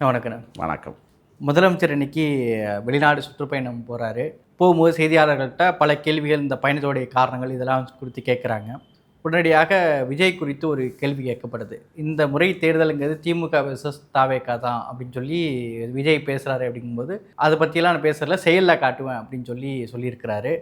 வணக்கண்ணா வணக்கம். முதலமைச்சர் இன்னைக்கு வெளிநாடு சுற்றுப்பயணம் போகிறாரு போகும்போது செய்தியாளர்கள்ட்ட பல கேள்விகள் இந்த பயணத்தோடைய காரணங்கள் இதெல்லாம் குறித்து கேட்குறாங்க உடனடியாக விஜய் குறித்து ஒரு கேள்வி கேட்கப்படுது. இந்த முறை தேர்தலுங்கிறது திமுக வெர்சஸ் தாவேக்கா தான் அப்படின்னு சொல்லி விஜய் பேசுகிறாரு அப்படிங்கும்போது அதை பற்றியெல்லாம் நான் பேசுகிறல செயலில் காட்டுவேன் அப்படின்னு சொல்லி சொல்லியிருக்கிறாரு.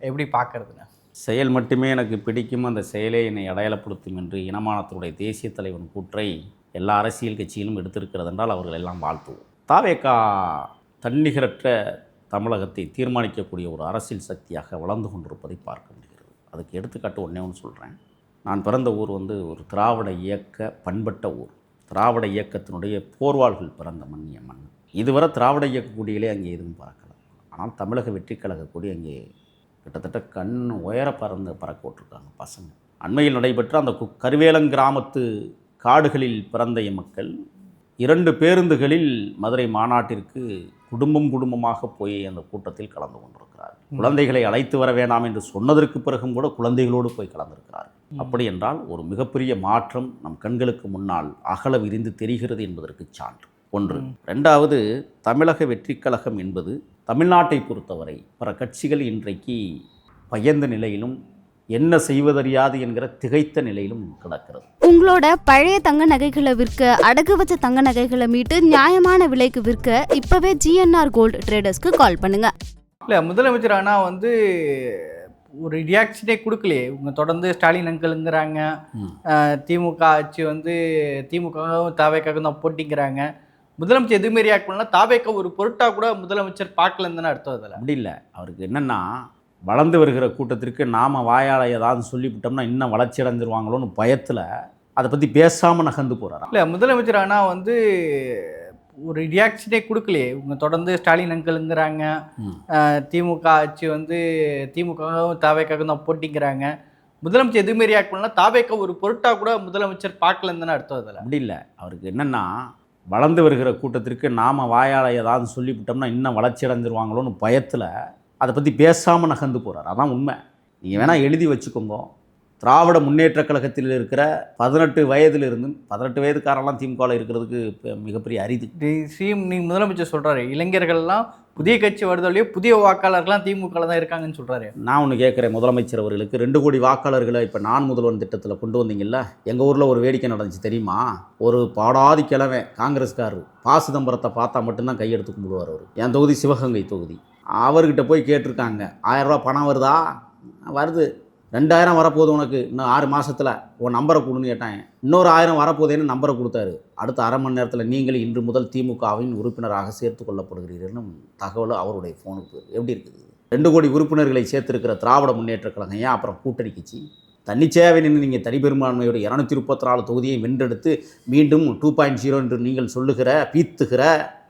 எப்படி பார்க்கறதுங்க செயல் மட்டுமே எனக்கு பிடிக்கும். அந்த செயலே என்னை அடையாளப்படுத்தும் என்று இனமானத்தினுடைய தேசிய தலைவன் கூற்றை எல்லா அரசியல் கட்சியிலும் எடுத்திருக்கிறது என்றால் அவர்கள் எல்லாம் வாழ்த்துவோம். தாவேக்கா தன்னிகரற்ற தமிழகத்தை தீர்மானிக்கக்கூடிய ஒரு அரசியல் சக்தியாக வளர்ந்து கொண்டிருப்பதை பார்க்க முடிகிறது. அதுக்கு எடுத்துக்காட்டு ஒன்றே ஒன்று சொல்கிறேன் நான் பிறந்த ஊர் வந்து ஒரு திராவிட இயக்க பண்பட்ட ஊர். திராவிட இயக்கத்தினுடைய போர்வாள்கள் பிறந்த மண்ணிய மண். இதுவரை திராவிட இயக்க கூடியிலே அங்கே எதுவும் பறக்கலை. ஆனால் தமிழக வெற்றி கழக கூடி அங்கே கிட்டத்தட்ட கண் உயர பறந்து பறக்க விட்டுருக்காங்க பசங்க. அண்மையில் நடைபெற்ற அந்த கு- கருவேலங் கிராமத்து காடுகளில் பிறந்த மக்கள் இரண்டு பேருந்துகளில் மதுரை மாநாட்டிற்கு குடும்பம் குடும்பமாக போய் அந்த கூட்டத்தில் கலந்து கொண்டிருக்கிறார் குழந்தைகளை அழைத்து வர வேண்டாம் என்று சொன்னதற்கு பிறகும் கூட குழந்தைகளோடு போய் கலந்திருக்கிறார் அப்படி என்றால் ஒரு மிகப்பெரிய மாற்றம் நம் கண்களுக்கு முன்னால் அகல விரிந்து தெரிகிறது என்பதற்கு சான்று. ஒன்று. ரெண்டாவது தமிழக வெற்றிக் கழகம் என்பது தமிழ்நாட்டை பொறுத்தவரை பிற கட்சிகள் இன்றைக்கு பயந்த நிலையிலும் என்ன செய்வதறியாது என்கிற திகைத்த நிலையிலும் கிடக்கிறது. உங்களோட பழைய தங்க நகைகளை விற்க அடகு வச்ச தங்க நகைகளை மீட்டு நியாயமான விலைக்கு விற்க இப்பவே ஜிஎன்ஆர் கோல்டு ட்ரேடர்ஸ்க்கு கால் பண்ணுங்க. இல்லை முதலமைச்சர் ஆனால் வந்து ஒரு ரியாக்ஷனே கொடுக்கலையே. இவங்க தொடர்ந்து ஸ்டாலின் அங்கிளுங்கிறாங்க. திமுக ஆட்சி வந்து திமுகவும் தாவேக்காகவும் தான் போட்டிங்கிறாங்க. முதலமைச்சர் எதுவுமே ரியாக்ட் பண்ணல. தாவேக்கா ஒரு பொருட்டா கூட முதலமைச்சர் பார்க்கலன்னு தானே அர்த்தம் அதில். அப்படி இல்லை. அவருக்கு என்னென்னா வளர்ந்து வருகிற கூட்டத்திற்கு நாம் வாயால் ஏதாவது சொல்லிவிட்டோம்னா இன்னும் வளர்ச்சி அடைஞ்சிருவாங்களோன்னு பயத்தில் அதை பற்றி பேசாமல் நகர்ந்து போகிறாராம் இல்லை முதலமைச்சர் ஆனால் வந்து ஒரு ரியாக்ஷனே கொடுக்கலையே. இவங்க தொடர்ந்து ஸ்டாலின் அங்கிளுங்கிறாங்க. திமுக ஆட்சி வந்து திமுகவும் தாவேக்காகவும் தான் போட்டிங்கிறாங்க. முதலமைச்சர் எதுவுமே ரியாக்ட் பண்ணல. தாவேக்கா ஒரு பொருட்டா கூட முதலமைச்சர் பார்க்கலன்னு அர்த்தம் அதில்? அப்படி இல்லை. அவருக்கு என்னென்னா வளர்ந்து வருகிற கூட்டத்திற்கு நாம் வாயால் ஏதாவது சொல்லிவிட்டோம்னா இன்னும் வளர்ச்சி அடைஞ்சிருவாங்களோன்னு பயத்தில் அதை பற்றி பேசாமல் நகர்ந்து போகிறார் அதான் உண்மை. நீங்கள் வேணால் எழுதி வச்சுக்கோங்க. திராவிட முன்னேற்ற கழகத்தில் இருக்கிற பதினெட்டு வயதிலிருந்து பதினெட்டு வயதுக்காரெல்லாம் திமுகவில் இருக்கிறதுக்கு மிகப்பெரிய அரிது. சிஎம் நீங்க முதலமைச்சர் சொல்றாரு. இளைஞர்கள்லாம் புதிய கட்சி வருதோலையோ புதிய வாக்காளர்கள்லாம் திமுகல தான் இருக்காங்கன்னு சொல்றாரு. நான் ஒன்று கேட்குறேன் முதலமைச்சர் அவர்களுக்கு. ரெண்டு கோடி வாக்காளர்களை இப்போ நான் முதல்வன் திட்டத்தில் கொண்டு வந்தீங்கல்ல எங்கள் ஊரில் ஒரு வேடிக்கை நடந்துச்சு தெரியுமா? ஒரு பாடாதி கிழமை காங்கிரஸ்காரர் பா சிதம்பரத்தை பார்த்தா மட்டும்தான் கையெடுத்து கும்பிடுவார் அவர். என் தொகுதி சிவகங்கை தொகுதி. அவர்கிட்ட போய் கேட்டிருக்காங்க. ஆயரூபா பணம் வருதா? வருது. ரெண்டாயிரம் வரப்போகுது உனக்கு. இன்னும் ஆறு மாதத்தில் உன் நம்பரை கொடுன்னு கேட்டாங்க இன்னொரு ஆயிரம் வரப்போதேன்னு நம்பரை கொடுத்தாரு. அடுத்த அரை மணி நேரத்தில் நீங்கள் இன்று முதல் திமுகவின் உறுப்பினராக சேர்த்து கொள்ளப்படுகிறீர்கள் தகவல் அவருடைய ஃபோனுக்கு எப்படி இருக்குது? ரெண்டு கோடி உறுப்பினர்களை சேர்த்திருக்கிற திராவிட முன்னேற்ற கழகம் ஏன் அப்புறம் கூட்டணி கட்சி தன்னிச்சையாகவே நின்று நீங்கள் தனிப்பெரும்பான்மையோட இரநூத்தி முப்பத்தி நாலு தொகுதியை வென்றெடுத்து மீண்டும் டூ பாயிண்ட் ஜீரோ என்று நீங்கள் சொல்லுகிற பீத்துகிற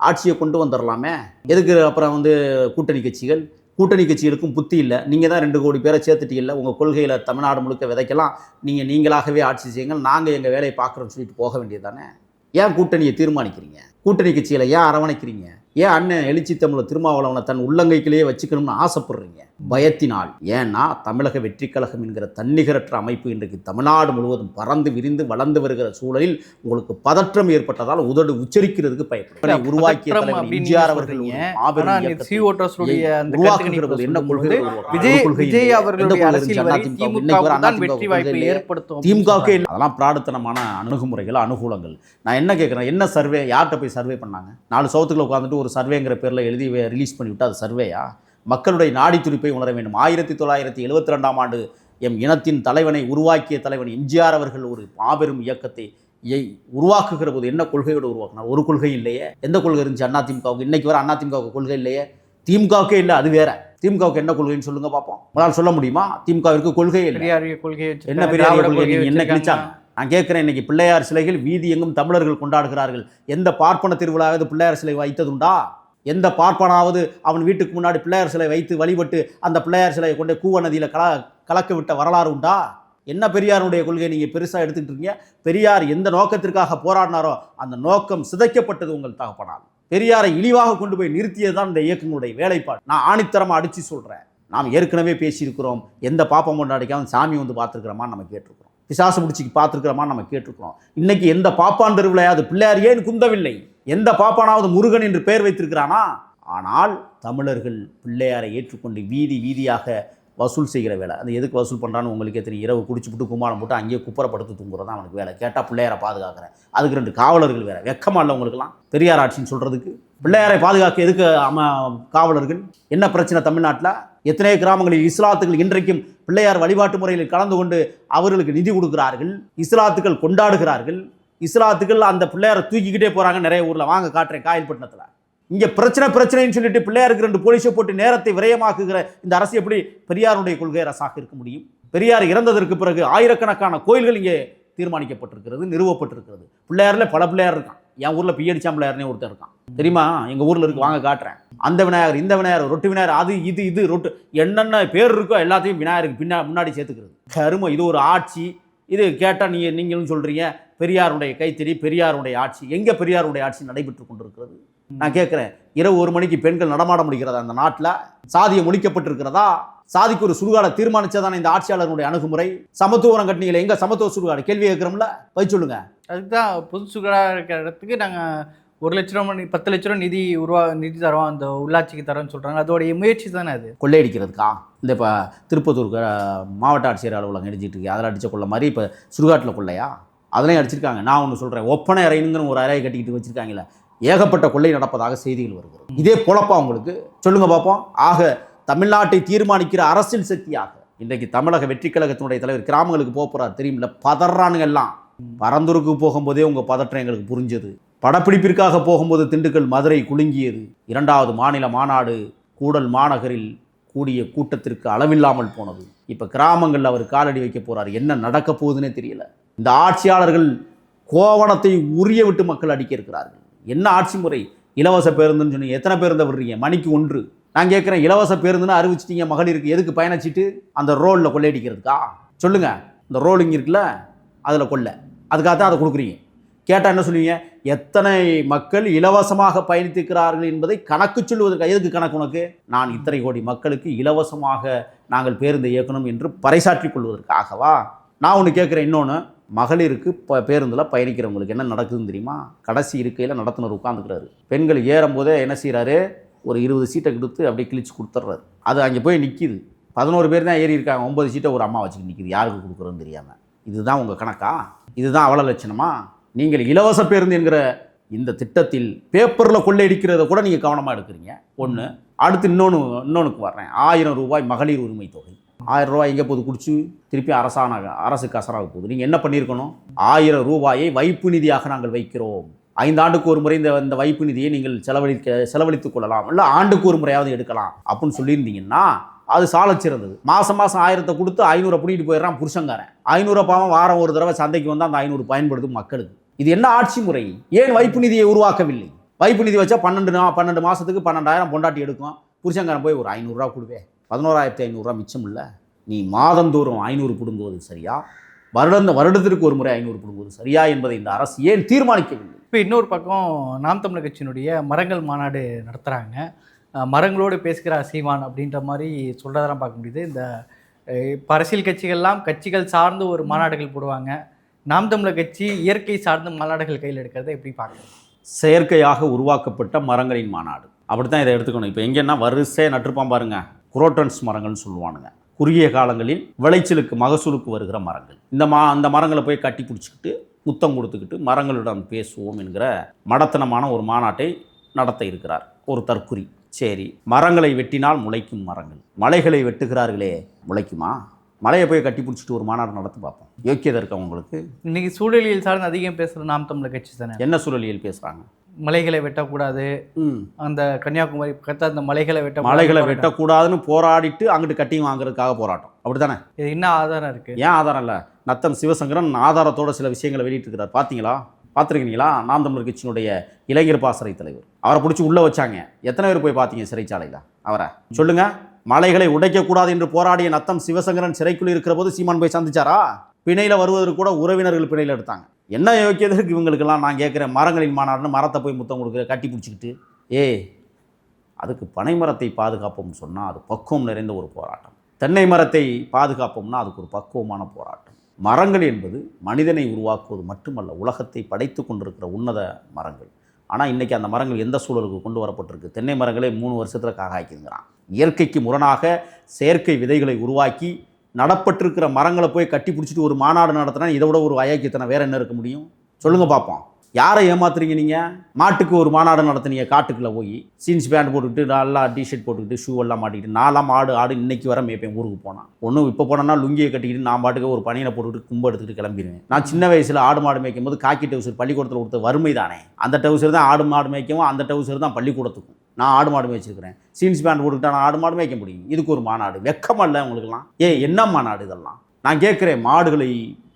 ஆட்சியை கொண்டு வந்துடலாமே எதுக்கு அப்புறம் வந்து கூட்டணி கட்சிகள்? கூட்டணி கட்சிகளுக்கும் புத்தி இல்லை. நீங்கள் தான் ரெண்டு கோடி பேரை சேர்த்துட்டீங்கல்ல உங்கள் கொள்கையில் தமிழ்நாடு முழுக்க விதைக்கலாம். நீங்கள் நீங்களாகவே ஆட்சி செய்யுங்கள். நாங்கள் எங்கள் வேலையை பார்க்குறோம்னு சொல்லிட்டு போக வேண்டியது தானே? ஏன் கூட்டணியை தீர்மானிக்கிறீங்க? கூட்டணி கட்சிகளை ஏன் அரவணைக்கிறீங்க? ஏன் அண்ணன் எழுச்சி தமிழ் திருமாவளவனை தன் உள்ளங்கைக்குள்ளேயே வச்சுக்கணும்னு ஆசைப்படுறீங்க? பயத்தினால். ஏன்னா தமிழக வெற்றி கழகம் என்கிற தன்னிகரற்ற அமைப்பு இன்றைக்கு தமிழ்நாடு முழுவதும் பறந்து விரிந்து வளர்ந்து வருகிற சூழலில் உங்களுக்கு பதற்றம் ஏற்பட்டதால் உதடு உச்சரிக்கிறதுக்கு பயப்படும். உருவாக்கிய எம்ஜிஆர் அவர்கள் என்ன கொள்கை அதெல்லாம் பிராடுத்தனமான அணுகுமுறைகள் அனுகூலங்கள். நான் என்ன கேட்குறேன்? என்ன சர்வே யார்கிட்ட போய் சர்வே பண்ணாங்க? நாலு சவுத்துக்குள்ள உட்காந்துட்டு ஒரு சர்வேங்கிற பேரில் எழுதி ரிலீஸ் பண்ணிவிட்டு அது சர்வேயா? மக்களுடைய நாடி துடிப்பை உணர வேண்டும். ஆயிரத்தி தொள்ளாயிரத்தி எழுபத்தி ரெண்டாம் ஆண்டு எம் இனத்தின் தலைவனை உருவாக்கிய தலைவன் எம்ஜிஆர் அவர்கள் ஒரு மாபெரும் இயக்கத்தை இயை- உருவாக்குகிற போது என்ன கொள்கையோடு உருவாக்கினார்? ஒரு கொள்கை இல்லையே. எந்த கொள்கை இருந்துச்சு? அண்ணா திமுகவுக்கு இன்னைக்கு வர அண்ணா திமுகவுக்கு கொள்கை இல்லையே. திமுகவுக்கே இல்லை அது வேற. திமுகவுக்கு என்ன கொள்கைன்னு சொல்லுங்க பார்ப்போம். உங்களால் சொல்ல முடியுமா? திமுகவிற்கு கொள்கையே இல்லை. பெரியார் கொள்கை என்ன பெரிய கொள்கை என்ன கிழிச்சாங்க நான் கேட்குறேன் இன்றைக்கி பிள்ளையார் சிலைகள் வீதி எங்கும் தமிழர்கள் கொண்டாடுகிறார்கள். எந்த பார்ப்பன திருவிழாவது பிள்ளையார் சிலை வைத்ததுண்டா? எந்த பார்ப்பனாவது அவன் வீட்டுக்கு முன்னாடி பிள்ளையார் சிலை வைத்து வழிபட்டு அந்த பிள்ளையார் சிலையை கொண்டு கூவ நதியில் கல கலக்க விட்ட வரலாறு உண்டா? என்ன பெரியாருடைய கொள்கையை நீங்கள் பெருசாக எடுத்துக்கிட்டு இருக்கீங்க பெரியார் எந்த நோக்கத்திற்காக போராடினாரோ அந்த நோக்கம் சிதைக்கப்பட்டது உங்கள் தகப்பனால். பெரியாரை இழிவாக கொண்டு போய் நிறுத்தியது தான் இந்த இயக்கங்களுடைய வேலைப்பாடு. நான் ஆணித்தரமாக அடித்து சொல்கிறேன் நாம் ஏற்கனவே பேசியிருக்கிறோம். எந்த பாப்பம் கொண்டாடிக்காமல் சாமி வந்து பார்த்துருக்கிறோமா நம்ம கேட்டிருக்கிறோம். பிசாசு முடிச்சுக்கு பார்த்துருக்கிறோமா நம்ம கேட்டிருக்கிறோம். இன்னைக்கு எந்த பாப்பான் தெருவிலையாவது பிள்ளையார் ஏன் குந்தவில்லை? எந்த பாப்பானாவது முருகன் என்று பெயர் வைத்திருக்கிறானா? ஆனால் தமிழர்கள் பிள்ளையாரை ஏற்றுக்கொண்டு வீதி வீதியாக வசூல் செய்கிற வேலை. அது எதுக்கு வசூல் பண்ணுறான்னு உங்களுக்கே தெரியும். இரவு குடிச்சுப்புட்டு கும்மாளம் போட்டு அங்கேயே குப்பரப்படுத்து தூங்குறது தான் அவனுக்கு வேலை. கேட்டால் பிள்ளையாரை பாதுகாக்கிறேன். அதுக்கு ரெண்டு காவலர்கள் வேறு. வெக்கமா இல்லை உங்களுக்குலாம் பெரியார் ஆட்சின்னு சொல்கிறதுக்கு பிள்ளையாரை பாதுகாக்க எதுக்கு அம காவலர்கள்? என்ன பிரச்சனை தமிழ்நாட்டில்? எத்தனை கிராமங்களில் இஸ்லாத்துகள் இன்றைக்கும் பிள்ளையார் வழிபாட்டு முறையில் கலந்து கொண்டு அவர்களுக்கு நிதி கொடுக்கிறார்கள்? இஸ்லாத்துக்கள் கொண்டாடுகிறார்கள். இஸ்லாத்துக்கள் அந்த பிள்ளையாரை தூக்கிக்கிட்டே போகிறாங்க நிறைய ஊரில் வாங்க காட்டுறேன் காயல்பட்டினத்தில் இங்கே பிரச்சனை பிரச்சனைன்னு சொல்லிட்டு பிள்ளையாருக்கு ரெண்டு போலீஸை போட்டு நேரத்தை விரயமாக்குகிற இந்த அரசு எப்படி பெரியாருடைய கொள்கை அரசாக இருக்க முடியும்? பெரியார் இறந்ததற்கு பிறகு ஆயிரக்கணக்கான கோயில்கள் இங்கே தீர்மானிக்கப்பட்டிருக்கிறது நிறுவப்பட்டிருக்கிறது. பிள்ளையாரில் பல பிள்ளையார் இருக்கான். என் ஊரில் பிஎடிச்சாம் பிள்ளையார்னே ஒருத்தர் இருக்கான். தெரியுமா? எங்கள் ஊரில் இருக்கு வாங்க காட்டுறேன். அந்த விநாயகர் இந்த விநாயகர் ரொட்டு விநாயகர் அது இது இது ரொட்டு என்னென்ன பேர் இருக்கோ எல்லாத்தையும் விநாயகருக்கு பின்னா முன்னாடி சேர்த்துக்கிறது. கருமம் இது ஒரு ஆட்சி. இது கேட்டால் நீங்கள் நீங்களும் சொல்கிறீங்க பெரியாருடைய கைத்தறி பெரியாருடைய ஆட்சி. எங்கே பெரியாருடைய ஆட்சி நடைபெற்று கொண்டிருக்கிறது? நான் கேட்குறேன் இரவு ஒரு மணிக்கு பெண்கள் நடமாட முடிகிறதா அந்த நாட்டில்? சாதியம் ஒழிக்கப்பட்டிருக்கிறதா சாதிக்கு ஒரு சுடுகாடை தீர்மானிச்சதான இந்த ஆட்சியாளர்களுடைய அணுகுமுறை? சமத்துவரம் கட்டினீங்களே எங்கே சமத்துவ சுடுகாடு? கேள்வி கேட்குறோம்ல? போய் சொல்லுங்கள் அதுக்கு தான் பொது சுகாதார இருக்கிற இடத்துக்கு நாங்கள் ஒரு லட்ச ரூபா பத்து லட்ச ரூபா நிதி உருவா நிதி தரோம் அந்த உள்ளாட்சிக்கு தரோம்னு சொல்கிறாங்க அதோடைய முயற்சி தானே அது? கொள்ளையடிக்கிறதுக்கா? இந்த இப்போ திருப்பத்தூர் மாவட்ட ஆட்சியர் அலுவலகம் அடிச்சிட்டு இருக்கு. அதில் அடித்த கொள்ள மாதிரி இப்போ சுடுகாட்டில் கொள்ளையா? அதெல்லாம் அடிச்சிருக்காங்க. நான் ஒன்று சொல்கிறேன் ஒப்பனை அறைனுங்கிற ஒரு அறையை கட்டிக்கிட்டு வச்சுருக்காங்களே ஏகப்பட்ட கொள்ளை நடப்பதாக செய்திகள் வருகிறது. இதே பொழப்பா உங்களுக்கு? சொல்லுங்கள் பார்ப்போம் ஆக தமிழ்நாட்டை தீர்மானிக்கிற அரசியல் சக்தியாக இன்றைக்கு தமிழக வெற்றி கழகத்தினுடைய தலைவர் கிராமங்களுக்கு போக போகிறார் தெரியுமில்ல? பதறானுங்க எல்லாம். பரந்தூருக்கு போகும்போதே உங்கள் பதற்றம் எங்களுக்கு புரிஞ்சது. படப்பிடிப்பிற்காக போகும்போது திண்டுக்கல் மதுரை குலுங்கியது. இரண்டாவது மாநில மாநாடு கூடல் மாநகரில் கூடிய கூட்டத்திற்கு அளவில்லாமல் போனது. இப்போ கிராமங்களில் அவர் காலடி வைக்க போகிறார் என்ன நடக்க போகுதுன்னே தெரியல. இந்த ஆட்சியாளர்கள் கோவணத்தை உரிய விட்டு மக்கள் அடிக்க இருக்கிறார்கள். என்ன ஆட்சி முறை? இலவச பேருந்துன்னு சொன்னீங்க. எத்தனை பேருந்தை விடுறீங்க? மணிக்கு ஒன்று. நான் கேட்குறேன் இலவச பேருந்துன்னு அறிவிச்சிட்டீங்க மகளிருக்கு. எதுக்கு பயணச்சிட்டு? அந்த ரோலில் கொள்ளையடிக்கிறதுக்கா? சொல்லுங்கள் இந்த ரோலிங் இருக்குல்ல அதில் கொள்ளை. அதுக்காக தான் அதை கொடுக்குறீங்க. கேட்டால் என்ன சொல்லுவீங்க? எத்தனை மக்கள் இலவசமாக பயணித்திருக்கிறார்கள் என்பதை கணக்கு சொல்லுவதற்கு எதுக்கு கணக்கு உனக்கு? நான் இத்தனை கோடி மக்களுக்கு இலவசமாக நாங்கள் பேருந்தை இயக்கணும் என்று பறைசாற்றிக் கொள்வதற்காகவா? நான் ஒன்று கேட்குறேன் இன்னொன்று மகளிருக்கு ப பேருந்தில் பயணிக்கிறவங்களுக்கு என்ன நடக்குதுன்னு தெரியுமா? கடைசி இருக்கையில் நடத்துனர் உட்காந்துக்கிறாரு பெண்கள் ஏறும்போதே என்ன செய்கிறாரு ஒரு இருபது சீட்டை கொடுத்து அப்படியே கிழிச்சு கொடுத்துட்றாரு அது அங்கே போய் நிற்கிது பதினோரு பேர் தான் ஏறி இருக்காங்க. ஒம்பது சீட்டை ஒரு அம்மா வச்சுக்கிட்டு நிற்கிது யாருக்கு கொடுக்குறோன்னு தெரியாமல் இதுதான் உங்கள் கணக்கா? இதுதான் அவல லட்சணமா? நீங்கள் இலவச பேருந்து என்கிற இந்த திட்டத்தில் பேப்பரில் கொள்ளையடிக்கிறத கூட நீங்கள் கவனமாக எடுக்கிறீங்க. ஒன்று அடுத்து இன்னொன்று இன்னொன்றுக்கு வர்றேன். ஆயிரம் ரூபாய் மகளிர் உரிமை தொகை. ஆயிரம் ரூபாய் எங்கே போகுது? குடிச்சு திருப்பி அரசாண அரசு கசராக போகுது. நீங்கள் என்ன பண்ணியிருக்கணும்? ஆயிரம் ரூபாயை வைப்பு நிதியாக நாங்கள் வைக்கிறோம். ஐந்து ஆண்டுக்கு ஒரு முறை இந்த இந்த வைப்பு நிதியை நீங்கள் செலவழிக்க செலவழித்துக் கொள்ளலாம். இல்லை ஆண்டுக்கு ஒரு முறையாவது எடுக்கலாம் அப்படின்னு சொல்லியிருந்தீங்கன்னா அது சாலை சிறந்தது. மாதம் மாதம் ஆயிரத்தை கொடுத்து ஐநூறு பிடிக்கிட்டு போயிடுறான் புருஷங்காரன் ஐநூறு பாவம் வாரம் ஒரு தடவை சந்தைக்கு வந்து அந்த ஐநூறு பயன்படுத்தும் மக்களுக்கு. இது என்ன ஆட்சி முறை? ஏன் வைப்பு நிதியை உருவாக்கவில்லை? வைப்பு நிதி வச்சா பன்னெண்டு நா பன்னெண்டு மாதத்துக்கு பன்னெண்டாயிரம் பொண்டாட்டி எடுக்கும். புருஷங்காரன் போய் ஒரு ஐநூறுரூவா கொடுவே. பதினோராயிரத்தி ஐநூறுரூவா மிச்சம் இல்லை. நீ மாதந்தோறும் ஐநூறு பிடுங்குவது சரியா? வருடந்த வருடத்திற்கு ஒரு முறை ஐநூறு பிடுங்குவது சரியா என்பதை இந்த அரசு ஏன் தீர்மானிக்கவில்லை? இப்போ இன்னொரு பக்கம் நாம் தமிழர் கட்சியினுடைய மரங்கள் மாநாடு நடத்துகிறாங்க மரங்களோடு பேசுகிற சீமான் அப்படின்ற மாதிரி சொல்கிறதெல்லாம் பார்க்க முடியுது. இந்த அரசியல் கட்சிகள்லாம் கட்சிகள் சார்ந்து ஒரு மாநாடுகள் போடுவாங்க. நாம் தமிழர் கட்சி இயற்கை சார்ந்த மாநாடுகள் கையில் எடுக்கிறத எப்படி பார்க்குறது? செயற்கையாக உருவாக்கப்பட்ட மரங்களின் மாநாடு. அப்படித்தான் இதை எடுத்துக்கணும். இப்போ எங்கன்னா வரிசை நட்டுருப்பான் பாருங்க. குரோட்டன்ஸ் மரங்கள்னு சொல்லுவானுங்க. குறுகிய காலங்களில் விளைச்சலுக்கு மகசூலுக்கு வருகிற மரங்கள். இந்த மா அந்த மரங்களை போய் கட்டி பிடிச்சிக்கிட்டு முத்தம் கொடுத்துக்கிட்டு மரங்களிடம் பேசுவோம் என்கிற மடத்தனமான ஒரு மாநாட்டை நடத்த இருக்கிறார் ஒரு தற்குறி. சரி மரங்களை வெட்டினால் முளைக்கும் மரங்கள். மலைகளை வெட்டுகிறார்களே முளைக்குமா? மலையை போய் கட்டி பிடிச்சிட்டு ஒரு மாநாடு நடத்தி பார்ப்போம். யோக்கியதை இருக்கா உங்களுக்கு இன்னைக்கு சூழலியல் சார்ந்து அதிகம் பேசுகிற நாம் தமிழர் கட்சி தானே? என்ன சூழலியல் பேசுகிறாங்க மலைகளை வெட்டக்கூடாது. ம். அந்த கன்னியாகுமரி பக்கத்தில் அந்த மலைகளை வெட்ட மலைகளை வெட்டக்கூடாதுன்னு போராடிட்டு அங்கிட்டு கட்டிங் வாங்குறதுக்காக போராட்டம். அப்படித்தானே? இது என்ன ஆதாரம் இருக்குது ஏன் ஆதாரம் இல்லை? நத்தம் சிவசங்கரன் ஆதாரத்தோட சில விஷயங்களை வெளியிட்டிருக்கிறார். பார்த்தீங்களா பார்த்துருக்கீங்களா நாம் தமிழர் கட்சியினுடைய இளைஞர் பாசறை தலைவர். அவரை பிடிச்சி உள்ளே வச்சாங்க. எத்தனை பேர் போய் பார்த்தீங்க சிறைச்சாலையில்? அவரை. சொல்லுங்க. மலைகளை உடைக்கக்கூடாது என்று போராடிய நத்தம் சிவசங்கரன் சிறைக்குள் இருக்கிற போது சீமான் போய் சந்திச்சாரா? பிணையில் வருவதற்கு கூட உறவினர்கள் பிணையில் எடுத்தாங்க. என்ன யோக்கியதற்கு இவங்களுக்கெல்லாம் நான் கேட்குறேன் மரங்களின் மாநாடுன்னு மரத்தை போய் முத்தம் கொடுக்குற கட்டி பிடிச்சிக்கிட்டு. ஏய் அதுக்கு பனை மரத்தை பாதுகாப்போம்னு சொன்னால் அது பக்குவம் நிறைந்த ஒரு போராட்டம். தென்னை மரத்தை பாதுகாப்போம்னா அதுக்கு ஒரு பக்குவமான போராட்டம். மரங்கள் என்பது மனிதனை உருவாக்குவது மட்டுமல்ல உலகத்தை படைத்து கொண்டிருக்கிற உன்னத மரங்கள். ஆனால் இன்றைக்கி அந்த மரங்கள் எந்த சூழலுக்கு கொண்டு வரப்பட்டிருக்கு? தென்னை மரங்களே மூணு வருஷத்தில் காகாய்க்குங்கிறான் இயற்கைக்கு முரணாக செயற்கை விதைகளை உருவாக்கி நடப்பட்டிருக்கிற மரங்களை போய் கட்டி பிடிச்சிட்டு ஒரு மாநாடு நடத்தினா இதை விட ஒரு அயோக்கியத்தனை வேறு என்ன இருக்க முடியும்? சொல்லுங்கள் பார்ப்போம் யாரை ஏமாத்துறீங்க நீங்கள் மாட்டுக்கு ஒரு மாநாடு நடத்துனீங்க காட்டுக்குள்ளே போய். ஜீன்ஸ் பேண்ட் போட்டுக்கிட்டு நல்லா டிஷர்ட் போட்டுக்கிட்டு ஷூ எல்லாம் மாட்டிக்கிட்டு நான்லாம் மாடு ஆடு இன்னைக்கு வர மேய்ப்பேன் ஊருக்கு போனான் ஒன்றும் இப்போ போனேன்னா லுங்கியை கட்டிக்கிட்டு நான் பாட்டுக்கு ஒரு பணியில் போட்டுக்கிட்டு கும்ப எடுத்துக்கிட்டு கிளம்பிடுவேன் நான் சின்ன வயசில் ஆடு மாடு மேய்க்கும் போது காக்கி டவுசர் பள்ளிக்கூடத்தில் கொடுத்த வறுமை தானே? அந்த டவுசர் தான் ஆடு மாடு மேய்க்கவும் அந்த டவுசர் தான் பள்ளிக்கூடத்துக்கும். நான் ஆடு மாடு மேய்ச்சிருக்கிறேன். ஜீன்ஸ் பேண்ட் போட்டுக்கிட்டா நான் ஆடு மாடு மேய்க்க முடியும். இதுக்கு ஒரு மாநாடு. வெக்கமா இல்லை உங்களுக்குலாம் ஏ என்ன மாநாடு இதெல்லாம்? நான் கேட்குறேன் மாடுகளை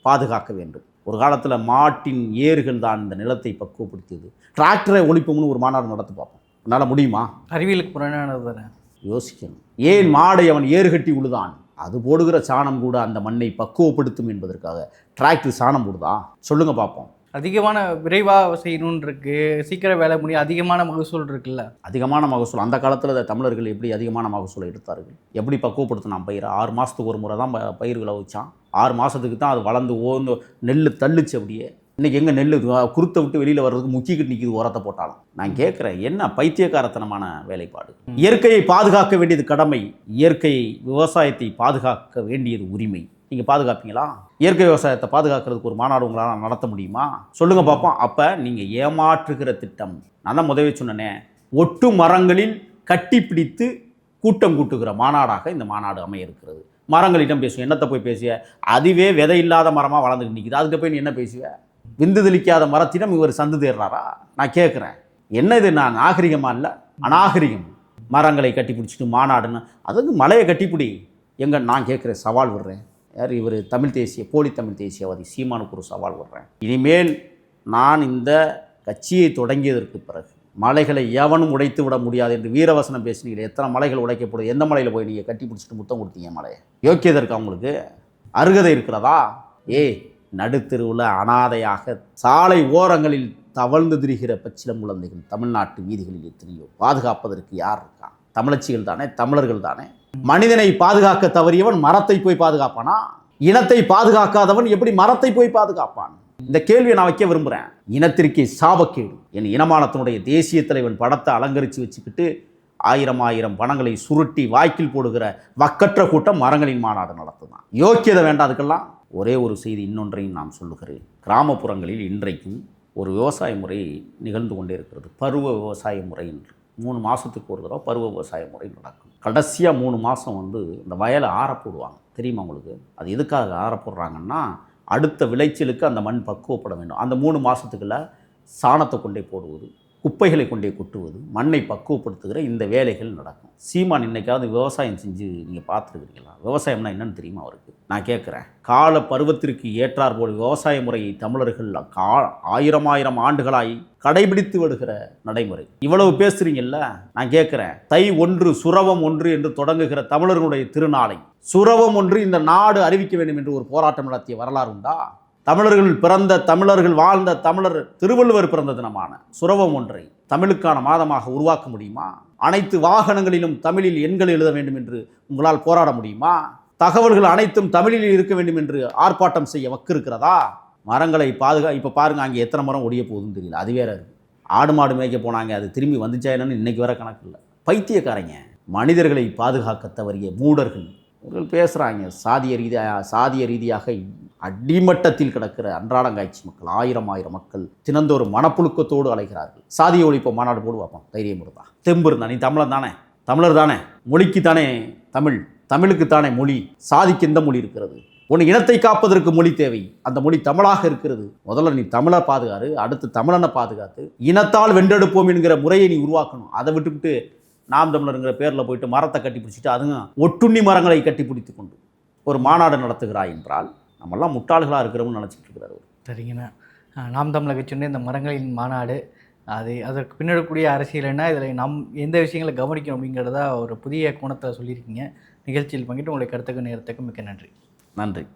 பாதுகாக்க வேண்டும். ஒரு காலத்தில் மாட்டின் ஏர்கள் தான் இந்த நிலத்தை பக்குவப்படுத்தியது. டிராக்டரை ஒழிப்போம்னு ஒரு மாநாடு நடத்தி பார்ப்போம். என்னால் முடியுமா? அறிவியலுக்கு புறணானது தானே? யோசிக்கணும். ஏன் மாடை அவன் ஏறுகட்டி உழுதான்? அது போடுகிற சாணம் கூட அந்த மண்ணை பக்குவப்படுத்தும் என்பதற்காக. டிராக்டர் சாணம் போடுதா? சொல்லுங்க பார்ப்போம். அதிகமான விரைவாக செய்யணும்னு இருக்கு சீக்கிரம் வேலை முடியும் அதிகமான மகசூல் இருக்குல்ல? அதிகமான மகசூல். அந்த காலத்தில் தமிழர்கள் எப்படி அதிகமான மகசூலை எடுத்தார்கள்? எப்படி பக்குவப்படுத்தினான் பயிரை? ஆறு மாதத்துக்கு ஒரு முறை தான் ப- பயிர் விளைவிச்சான் ஆறு மாதத்துக்கு தான் அது வளர்ந்து ஓந்து நெல் தள்ளுச்சு அப்படியே. இன்றைக்கி எங்கே நெல் குருத்தை விட்டு வெளியில் வர்றதுக்கு முக்கிக்கிட்டு நிற்கிது உரத்தை போட்டாலும். நான் கேட்குறேன் என்ன பைத்தியக்காரத்தனமான வேலைப்பாடு? இயற்கையை பாதுகாக்க வேண்டியது கடமை. இயற்கையை விவசாயத்தை பாதுகாக்க வேண்டியது உரிமை. நீங்கள் பாதுகாப்பீங்களா? இயற்கை விவசாயத்தை பாதுகாக்கிறதுக்கு ஒரு மாநாடு உங்களால் நடத்த முடியுமா? சொல்லுங்க பார்ப்போம் அப்போ நீங்கள் ஏமாற்றுகிற திட்டம். நான் தான் முதவே சொன்னனே. ஒட்டு மரங்களில் கட்டி பிடித்து கூட்டம் கூட்டுகிற மாநாடாக இந்த மாநாடு அமைய இருக்கிறது மரங்களிடம் பேசுவோம் என்னத்தை போய் பேசுவ? அதுவே விதை இல்லாத மரமாக வளர்ந்துட்டு நிற்கிது அதுக்கு போய் நீ என்ன பேசுவ? விந்து தெளிக்காத மரத்திடம் இவர் சந்து தேடுறாரா நான் கேட்குறேன் என்ன இது? நான் நாகரிகமாக இல்லை? அநாகரிகம். மரங்களை கட்டி பிடிச்சிட்டு மாநாடுன்னு. அதுக்கு மலையை கட்டிப்பிடி. எங்க நான் கேட்குறேன் சவால் விடுறேன். யார்? இவர் தமிழ் தேசிய போலி தமிழ் தேசியவாதி சீமானுக்கு ஒரு சவால் விடுறேன். இனிமேல் நான் இந்த கட்சியை தொடங்கியதற்கு பிறகு மலைகளை எவனும் உடைத்து விட முடியாது என்று வீரவசனம் பேசினீங்க எத்தனை மலைகள் உடைக்கப்படுது எந்த மலையில் போய் நீங்கள் கட்டி பிடிச்சிட்டு முத்தம் கொடுத்தீங்க மலையை? யோக்கியதை இருக்கா உங்களுக்கு? அருகதை இருக்கிறதா? ஏய் நடுத்தெருவில் அனாதையாக சாலை ஓரங்களில் தவழ்ந்து திரிகிற பச்சிலம் குழந்தைகள் தமிழ்நாட்டு வீதிகளில் எத்தனையோ பாதுகாப்பதற்கு யார் இருக்கா? தமிழச்சிகள் தானே? தமிழர்கள் தானே? மனிதனை பாதுகாக்க தவறியவன் மரத்தை போய் பாதுகாப்பானா? இனத்தை பாதுகாக்காதவன் எப்படி மரத்தை போய் பாதுகாப்பான்? இந்த கேள்வியை நான் வைக்க விரும்புகிறேன் இனத்திற்கே சாபக்கேடு. என் இனமானத்தினுடைய தேசிய தலைவன் படத்தை அலங்கரித்து வச்சுக்கிட்டு ஆயிரம் ஆயிரம் பணங்களை சுருட்டி வாய்க்கில் போடுகிற வக்கற்ற கூட்டம் மரங்களின் மாநாடு நடத்துதான். யோக்கியதை வேண்டாம் அதுக்கெல்லாம். ஒரே ஒரு செய்தி இன்னொன்றையும் நான் சொல்லுகிறேன். கிராமப்புறங்களில் இன்றைக்கும் ஒரு விவசாய முறை நிகழ்ந்து கொண்டே இருக்கிறது. பருவ விவசாய முறை என்று. மூணு மாதத்துக்கு ஒரு தடவை பருவ விவசாய முறை நடக்கும். கடைசியாக மூணு மாதம் வந்து இந்த வயலை ஆற போடுவாங்க. தெரியுமா உங்களுக்கு? அது எதுக்காக ஆற போடுறாங்கன்னா அடுத்த விளைச்சலுக்கு அந்த மண் பக்குவப்பட வேண்டும். அந்த மூணு மாதத்துக்குள்ள சாணத்தை கொண்டே போடுவது. குப்பைகளை கொண்டே கொட்டுவது மண்ணை பக்குவப்படுத்துகிற இந்த வேலைகள் நடக்கும். சீமான் இன்னைக்காவது விவசாயம் செஞ்சு நீங்கள் பார்த்துருக்கிறீங்களா? விவசாயம்னா என்னென்னு தெரியுமா அவருக்கு? நான் கேட்குறேன். கால பருவத்திற்கு ஏற்றாற்போல் விவசாய முறையை தமிழர்கள் கா ஆயிரம் ஆயிரம் ஆண்டுகளாய் கடைபிடித்து வருகிற நடைமுறை. இவ்வளவு பேசுறீங்கல்ல? நான் கேட்குறேன். தை ஒன்று சுரவம் ஒன்று என்று தொடங்குகிற தமிழர்களுடைய திருநாளை சுரவம் ஒன்று இந்த நாடு அறிவிக்க வேண்டும் என்று ஒரு போராட்டம் நடத்திய வரலாறு உண்டா? தமிழர்கள் பிறந்த தமிழர்கள் வாழ்ந்த தமிழர் திருவள்ளுவர் பிறந்த தினமான சுரவம் ஒன்றை தமிழுக்கான மாதமாக உருவாக்க முடியுமா? அனைத்து வாகனங்களிலும் தமிழில் எண்கள் எழுத வேண்டும் என்று உங்களால் போராட முடியுமா? தகவல்கள் அனைத்தும் தமிழில் இருக்க வேண்டும் என்று ஆர்ப்பாட்டம் செய்ய வக்கு இருக்கிறதா மரங்களை பாதுகா இப்போ பாருங்க அங்கே எத்தனை மரம் ஒடிய போகுதுன்னு தெரியல. அது வேற ஆடு மாடு மேய்க்க போனாங்க அது திரும்பி வந்துச்சா என்னன்னு இன்னைக்கு வர கணக்கு இல்லை. பைத்தியக்காரங்க. மனிதர்களை பாதுகாக்க தவறிய மூடர்கள். இவர்கள் பேசுகிறாங்க சாதிய ரீதியாக சாதிய ரீதியாக அடிமட்டத்தில் கிடக்கிற அன்றாடங்காய்ச்சி மக்கள் ஆயிரம் ஆயிரம் மக்கள் தினந்தோறு மனப்புழுக்கத்தோடு அலைகிறார்கள். சாதிய ஒழிப்பு மாநாடு போடு பார்ப்போம். தைரியம் இருந்தா. தெம்பு இருந்தா. நீ தமிழன் தானே? தமிழர் தானே? மொழிக்கு தானே தமிழ்? தமிழுக்கு தானே மொழி? சாதிக்கு எந்த மொழி இருக்கிறது? உன் இனத்தை காப்பதற்கு மொழி தேவை. அந்த மொழி தமிழாக இருக்கிறது. முதல்ல நீ தமிழை பாதுகாரு. அடுத்து தமிழனை பாதுகாத்து இனத்தால் வென்றெடுப்போம் என்கிற முறையை நீ உருவாக்கணும். அதை விட்டுவிட்டு நாம் தமிழருங்கிற பேரில் போயிட்டு மரத்தை கட்டி பிடிச்சிட்டு அதுங்க ஒட்டுண்ணி மரங்களை கட்டி பிடித்து கொண்டு ஒரு மாநாடு நடத்துகிறாய் என்றால் நம்மெல்லாம் முட்டாள்களாக இருக்கிறோம்னு நினச்சிட்டு இருக்கிறார். சரிங்கண்ணா. நாம் தமிழக சொன்ன இந்த மரங்களின் மாநாடு அது அதற்கு பின்னடக்கூடிய அரசியல் என்ன இதில் நம் எந்த விஷயங்களை கவனிக்கணும் அப்படிங்கிறத ஒரு புதிய கோணத்தை சொல்லியிருக்கீங்க. நிகழ்ச்சியில் பங்கிட்டு உங்களுடைய கருத்துக்கு நேரத்துக்கு மிக்க நன்றி. நன்றி.